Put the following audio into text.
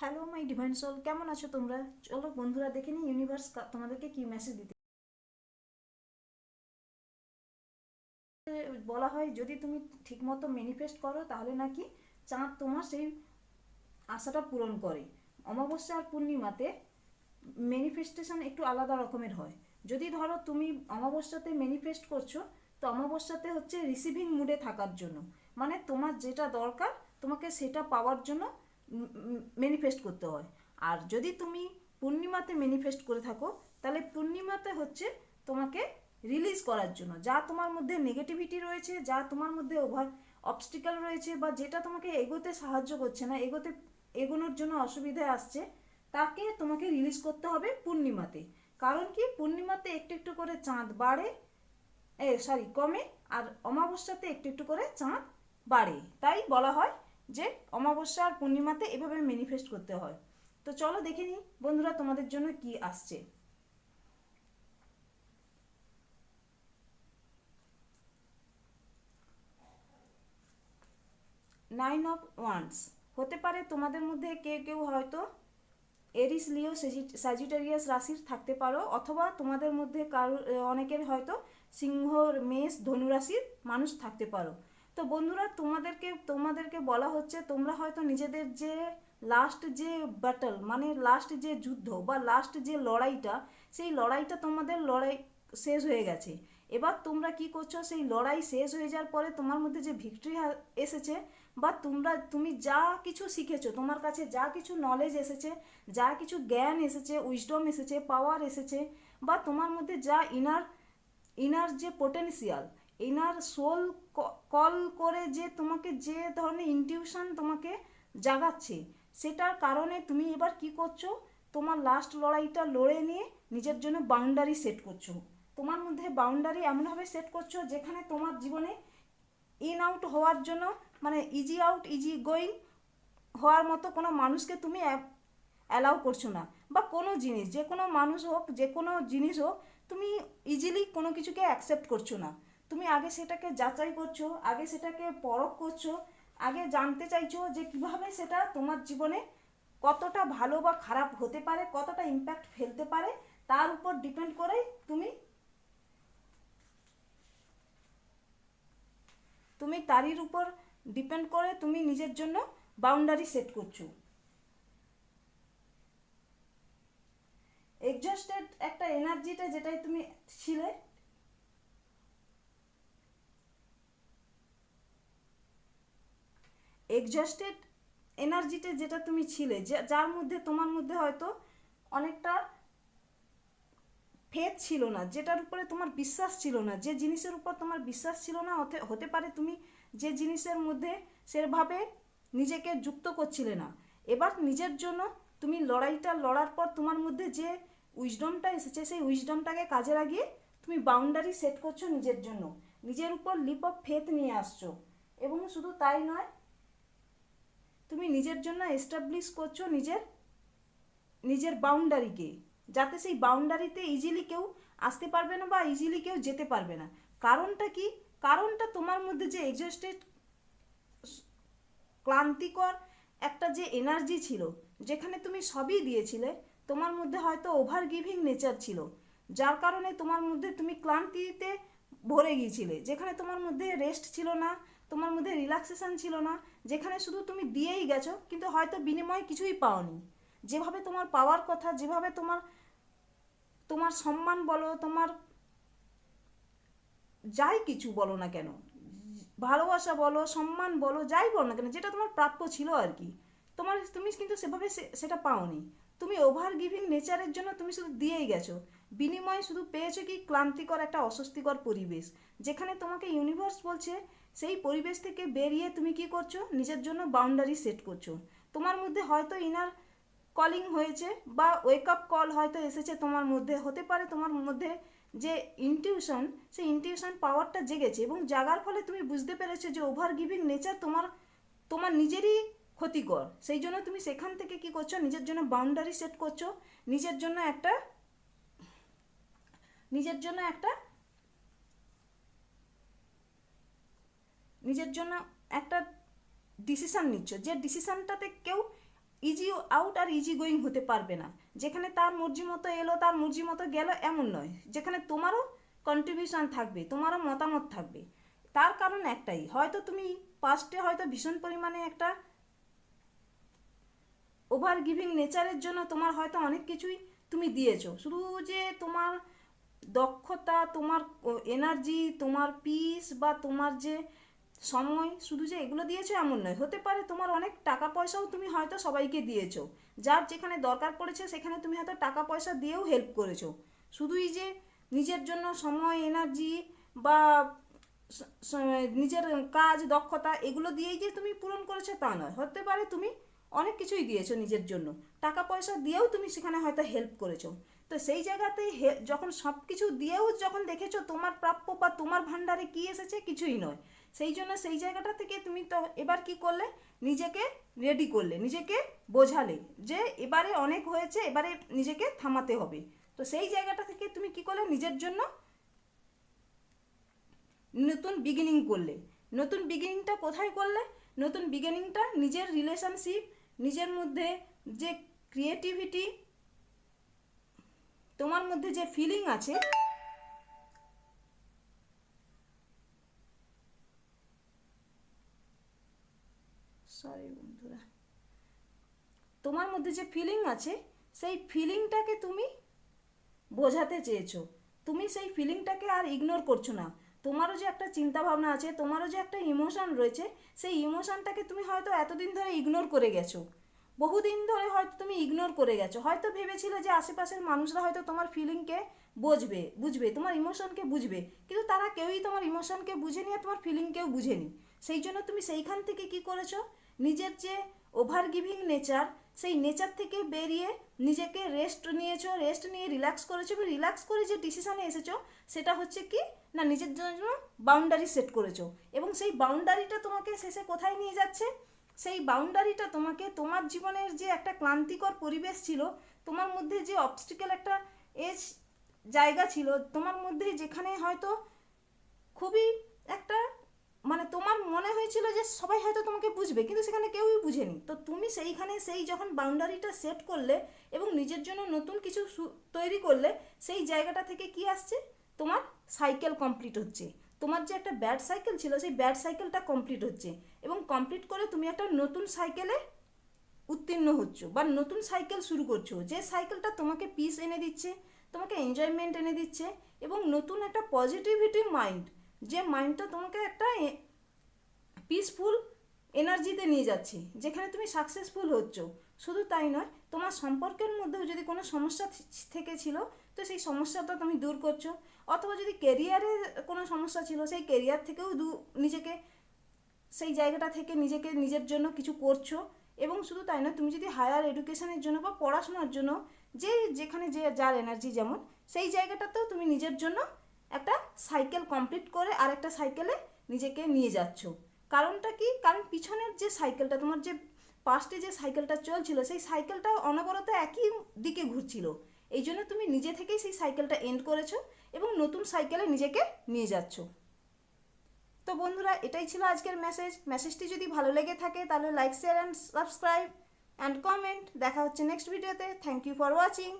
Hello my divine soul কেমন আছো তোমরা? চলো বন্ধুরা, দেখে নিই ইউনিভার্স তোমাদেরকে কি মেসেজ দিতে বলা হয়, যদি তুমি ঠিকমতো ম্যানিফেস্ট করো, তাহলে নাকি চাঁদ তোমার সেই আশাটা পূরণ করে। অমাবস্যা আর পূর্ণিমাতে ম্যানিফেস্টেশন একটু আলাদা রকমের হয়। যদি ধরো তুমি অমাবস্যাতে ম্যানিফেস্ট করছ, তো অমাবস্যাতে হচ্ছে রিসিভিং মুডে থাকার জন্য। মানে তোমার যেটা দরকার, তোমাকে সেটা পাওয়ার জন্য ম্যানিফেস্ট করতে হয়। আর যদি তুমি পূর্ণিমাতে ম্যানিফেস্ট করে থাকো, তাহলে পূর্ণিমাতে হচ্ছে তোমাকে রিলিজ করার জন্য। যা তোমার মধ্যে নেগেটিভিটি রয়েছে, যা তোমার মধ্যে ওভার অবস্টিক্যাল রয়েছে, বা যেটা তোমাকে এগোতে সাহায্য করছে না, এগোতে, এগোনোর জন্য অসুবিধায় আসছে, তাকে তোমাকে রিলিজ করতে হবে পূর্ণিমাতে। কারণ কি? পূর্ণিমাতে একটু একটু করে চাঁদ বাড়ে, এ সরি কমে, আর অমাবস্যাতে একটু একটু করে চাঁদ বাড়ে। তাই বলা হয় যে অমাবস্যা আর পূর্ণিমাতে এভাবে ম্যানিফেস্ট করতে হয়। তো চলো দেখে নিই বন্ধুরা তোমাদের জন্য কি আসছে। নাইন অফ ওয়ান্স হতে পারে তোমাদের মধ্যে কেউ কেউ হয়তো এরিস লিও স্যাজিটারিয়াস রাশির থাকতে পারো, অথবা তোমাদের মধ্যে কারও অনেকের হয়তো সিংহ, মেষ, ধনু রাশির মানুষ থাকতে পারো। তো বন্ধুরা, তোমাদেরকে তোমাদেরকে বলা হচ্ছে তোমরা হয়তো নিজেদের যে লাস্ট যে ব্যাটল মানে লাস্ট যে যুদ্ধ বা লাস্ট যে লড়াইটা, সেই লড়াইটা তোমাদের লড়াই শেষ হয়ে গেছে। এবার তোমরা কি করছ, সেই লড়াই শেষ হয়ে যাওয়ার পরে তোমার মধ্যে যে ভিক্টরি এসেছে বা তোমরা, তুমি যা কিছু শিখেছো, তোমার কাছে যা কিছু নলেজ এসেছে, যা কিছু জ্ঞান এসেছে উইজডম এসেছে পাওয়ার এসেছে বা তোমার মধ্যে যা ইনার ইনার যে পোটেন্সিয়াল ইনার সোল কল করে যে তোমাকে যে ধরনের ইনটিউশন তোমাকে জাগাচ্ছে, সেটার কারণে তুমি এবার কি করছ? তোমার লাস্ট লড়াইটা লড়ে নিয়ে নিজের জন্য বাউন্ডারি সেট করছ। তোমার মধ্যে বাউন্ডারি এমনভাবে সেট করছ যেখানে তোমার জীবনে ইন আউট হওয়ার জন্য মানে ইজি আউট ইজি গোয়িং হওয়ার মতো কোনো মানুষকে তুমি অ্যালাউ করছ না। বা কোনো জিনিস, যে কোনো মানুষ হোক, যে কোনো জিনিস হোক, তুমি ইজিলি কোনো কিছুকে অ্যাকসেপ্ট করছ না। তুমি আগে সেটাকে যাচাই করছ, আগে সেটাকে পরখ করছ, আগে জানতে চাইছো যে কীভাবে সেটা তোমার জীবনে কতটা ভালো বা খারাপ হতে পারে, কতটা ইম্প্যাক্ট ফেলতে পারে, তার উপর ডিপেন্ড করেই তুমি তুমি তারির উপর ডিপেন্ড করে তুমি নিজের জন্য বাউন্ডারি সেট করছ। এক্সস্টেড একটা এনার্জিটা যেটাই তুমি ছিলে এক্সস্টেড এনার্জিতে যেটা তুমি ছিলে যার মধ্যে, তোমার মধ্যে হয়তো অনেকটা ফেথ ছিল না, যেটার উপরে তোমার বিশ্বাস ছিল না, যে জিনিসের উপর তোমার বিশ্বাস ছিল না, হতে পারে তুমি যে জিনিসের মধ্যে সেভাবে নিজেকে যুক্ত করছিলে না। এবার নিজের জন্য তুমি লড়াইটা লড়ার পর তোমার মধ্যে যে উইজডমটা এসেছে, সেই উইজডমটাকে কাজে লাগিয়ে তুমি বাউন্ডারি সেট করছ নিজের জন্য। নিজের উপর লিপ অফ ফেথ নিয়ে আসছো। এবং শুধু তাই নয় তুমি নিজের জন্য এস্টাবলিশ করছ নিজের নিজের বাউন্ডারিকে যাতে সেই বাউন্ডারিতে ইজিলি কেউ আসতে পারবে না বা ইজিলি কেউ যেতে পারবে না। কারণটা কি? কারণটা তোমার মধ্যে যে এক্সস্টেড ক্লান্তিকর একটা যে এনার্জি ছিল, যেখানে তুমি সবই দিয়েছিলে, তোমার মধ্যে হয়তো ওভার গিভিং নেচার ছিল। যার কারণে তোমার মধ্যে তুমি ক্লান্তিতে ভরে গিয়েছিলে, যেখানে তোমার মধ্যে রেস্ট ছিল না তোমার মধ্যে রিল্যাক্সেশন ছিল না, যেখানে শুধু তুমি দিয়েই গেছো, কিন্তু হয়তো বিনিময়ে কিছুই পাওনি। যেভাবে তোমার পাওয়ার কথা, যেভাবে তোমার তোমার সম্মান বলো, তোমার যাই কিছু বলো না কেন, ভালোবাসা বলো, সম্মান বলো, যাই বলো না কেন, যেটা তোমার প্রাপ্য ছিল আর কি। তোমার, তুমি কিন্তু সেভাবে সেটা পাওনি। তুমি ওভার গিভিং নেচারের জন্য তুমি শুধু দিয়েই গেছো। বিনিময়ে শুধু পেয়েছ কি ক্লান্তিকর একটা অস্বস্তিকর পরিবেশ, যেখানে তোমাকে ইউনিভার্স বলছে সেই পরিবেশ থেকে বেরিয়ে তুমি কি করছ? নিজের জন্য বাউন্ডারি সেট করছ। তোমার মধ্যে হয়তো ইনার কলিং হয়েছে বা ওয়েক আপ কল হয়তো এসেছে তোমার মধ্যে। হতে পারে তোমার মধ্যে যে ইনটিউশন সেই ইনটিউশন পাওয়ারটা জেগেছে এবং জাগার ফলে তুমি বুঝতে পেরেছ যে ওভার গিভিং নেচার তোমার তোমার নিজেরই ক্ষতিকর। সেই জন্য তুমি সেখান থেকে কি করছ? নিজের জন্য বাউন্ডারি সেট করছ। নিজের জন্য একটা, নিজের জন্য একটা নিজের জন্য একটা ডিসিশান নিচ্ছ। যে ডিসিশানটাতে কেউ ইজি আউট আর ইজি গোয়িং হতে পারবে না। যেখানে তার মর্জি মতো এলো, তার মর্জি মতো গেল, এমন নয়। যেখানে তোমারও কন্ট্রিবিউশন থাকবে, তোমারও মতামত থাকবে। তার কারণ একটাই, হয়তো তুমি পাস্টে হয়তো ভীষণ পরিমাণে একটা ওভার গিভিং নেচারের জন্য তোমার হয়তো অনেক কিছুই তুমি দিয়েছ। শুধু যে তোমার দক্ষতা, তোমার এনার্জি তোমার পিস বা তোমার যে সময় শুধু যে এগুলো দিয়েছ এমন নয়, হতে পারে তোমার অনেক টাকা পয়সাও তুমি হয়তো সবাইকে দিয়েছ। যার যেখানে দরকার পড়েছে সেখানে তুমি হয়তো টাকা পয়সা দিয়েও হেল্প করেছ। শুধুই যে নিজের জন্য সময় এনার্জি বা নিজের কাজ, দক্ষতা এগুলো দিয়েই যে তুমি পূরণ করেছ তা নয়। হতে পারে তুমি অনেক কিছুই দিয়েছ নিজের জন্য। টাকা পয়সা দিয়েও তুমি সেখানে হয়তো হেল্প করেছ। তো সেই জায়গাতে যখন সব কিছু দিয়েও যখন দেখেছ তোমার প্রাপ্য বা তোমার ভান্ডারে কি এসেছে, কিছুই নয়। সেই জন্য সেই জায়গাটা থেকে তুমি তো এবার কি করলে? নিজেকে রেডি করলে, নিজেকে বোঝালে যে এবারে অনেক হয়েছে, এবারে নিজেকে থামাতে হবে। তো সেই জায়গাটা থেকে তুমি কি করলে? নিজের জন্য নতুন বিগিনিং করলে। নতুন বিগিনিংটা কোথায় করলে? নতুন বিগিনিংটা নিজের রিলেশনশিপ নিজের মধ্যে যে ক্রিয়েটিভিটি তোমার মধ্যে যে ফিলিং আছে সরি বন্ধুরা, তোমার মধ্যে যে ফিলিং আছে, সেই ফিলিংটাকে তুমি বোঝাতে চেয়েছো। তুমি সেই ফিলিংটাকে আর ইগনোর করছ না। তোমারও যে একটা চিন্তা ভাবনা আছে, তোমারও যে একটা ইমোশন রয়েছে, সেই ইমোশনটাকে তুমি হয়তো এতদিন ধরে ইগনোর করে গেছো। বহুদিন ধরে হয়তো তুমি ইগনোর করে গেছো। হয়তো ভেবেছিলে যে আশেপাশের মানুষরা হয়তো তোমার ফিলিংকে বুঝবে বুঝবে, তোমার ইমোশনকে বুঝবে। কিন্তু তারা কেউই তোমার ইমোশনকে বুঝেনি আর তোমার ফিলিংকেও বুঝেনি। সেই জন্য তুমি সেইখান থেকে কি করেছ? নিজের যে ওভার গিভিং নেচার সেই নেচার থেকে বেরিয়ে নিজেকে রেস্ট নিয়েছো রেস্ট নিয়ে রিল্যাক্স করেছ। এবং রিল্যাক্স করে যে ডিসিশানে এসেছ, সেটা হচ্ছে কি? না, নিজের জন্য বাউন্ডারি সেট করেছ। এবং সেই বাউন্ডারিটা তোমাকে শেষে কোথায় নিয়ে যাচ্ছে? সেই বাউন্ডারিটা তোমাকে তোমার জীবনের যে একটা ক্লান্তিকর পরিবেশ ছিল, তোমার মধ্যে যে অবস্টিক্যাল একটা এজ জায়গা ছিল, তোমার মধ্যে যেখানে হয়তো খুবই একটা মানে তোমার মনে হয়েছিল যে সবাই হয়তো তোমাকে বুঝবে, কিন্তু সেখানে কেউই বুঝেনি। তো তুমি সেইখানে সেই যখন বাউন্ডারিটা সেট করলে এবং নিজের জন্য নতুন কিছু তৈরি করলে, সেই জায়গাটা থেকে কি আসছে? তোমার সাইকেল কমপ্লিট হচ্ছে। তোমার যে একটা ব্যাড সাইকেল ছিল, সেই ব্যাড সাইকেলটা কমপ্লিট হচ্ছে। এবং কমপ্লিট করে তুমি একটা নতুন সাইকেলে উত্তীর্ণ হচ্ছ বা নতুন সাইকেল শুরু করছ। যে সাইকেলটা তোমাকে পিস এনে দিচ্ছে, তোমাকে এনজয়মেন্ট এনে দিচ্ছে এবং নতুন একটা পজিটিভিটি মাইন্ড যে মাইন্ডটা তোমাকে একটা পিসফুল এনার্জিতে নিয়ে যাচ্ছে, যেখানে তুমি সাকসেসফুল হচ্ছ। শুধু তাই নয়, তোমার সম্পর্কের মধ্যেও যদি কোনো সমস্যা থেকে ছিল, তো সেই সমস্যাটা তুমি দূর করছ। অথবা যদি কেরিয়ারে কোনো সমস্যা ছিল, সেই কেরিয়ার থেকেও দু, নিজেকে সেই জায়গাটা থেকে নিজেকে, নিজের জন্য কিছু করছ এবং শুধু তাই না তুমি যদি হায়ার এডুকেশনের জন্য বা পড়াশোনার জন্য যে, যেখানে যে, যার এনার্জি যেমন, সেই জায়গাটাতেও তুমি নিজের জন্য একটা সাইকেল কমপ্লিট করে আর একটা সাইকেলে নিজেকে নিয়ে যাচ্ছ। কারণটা কি? কারণ পিছনের যে সাইকেলটা তোমার যে পাস্টে যে সাইকেলটা চলছিল, সেই সাইকেলটা অনবরত একই দিকে ঘুরছিল। এই জন্য তুমি নিজে থেকেই সেই সাইকেলটা এন্ড করেছ এবং নতুন সাইকেলে নিজেকে নিয়ে যাচ্ছ। তো বন্ধুরা, এটাই ছিল আজকের মেসেজ মেসেজটি যদি ভালো লেগে থাকে, তাহলে like share and subscribe and comment দেখা হচ্ছে নেক্সট ভিডিওতে থ্যাংক ইউ ফর ওয়াচিং